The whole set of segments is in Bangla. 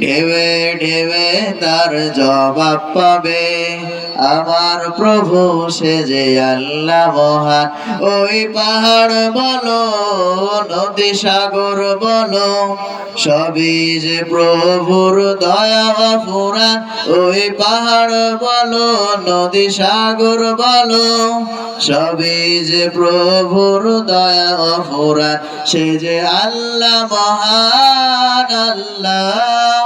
ঢেবে ঢেবে তার জবাব পাবে। আমার প্রভু, সে যে আল্লাহ মহান। ওই পাহাড় বলো, নদী সাগর বলো, সবই যে প্রভুর দয়া ফুরা ওই পাহাড় বলো, নদী সাগর বলো, সবই যে প্রভুর দয়া ফুরা সে যে আল্লাহ মহান, আল্লাহ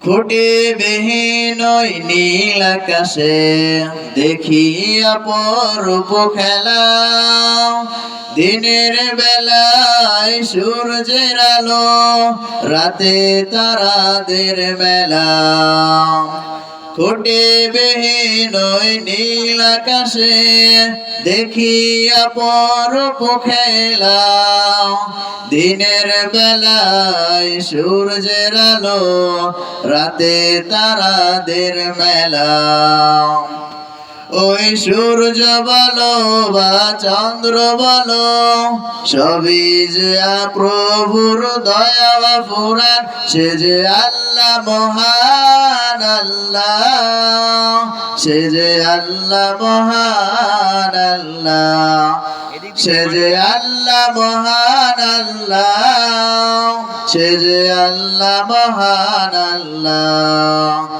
খুঁটে বেহীন নীল আকাশে দেখি অপরূপ খেলা। দিনের বেলায় সূর্যের আলো, রাতে তারাদের মেলা খুঁটে বেহীন নীল আকাশে দেখি অপরূপ খেলা। দিনের বেলায় সূর্যের আলো রাতে তারাদের মেলা। ওই সূর্য বলো বা চন্দ্র বলো, সবই যে প্রভুর দয়া বা ফুরান, সে যে আল্লাহ মহান আল্লাহ, সে যে আল্লাহ মহান আল্লাহ, সে যে আল্লাহ মহান আল্লাহ, সে যে আল্লাহ মহান আল্লাহ।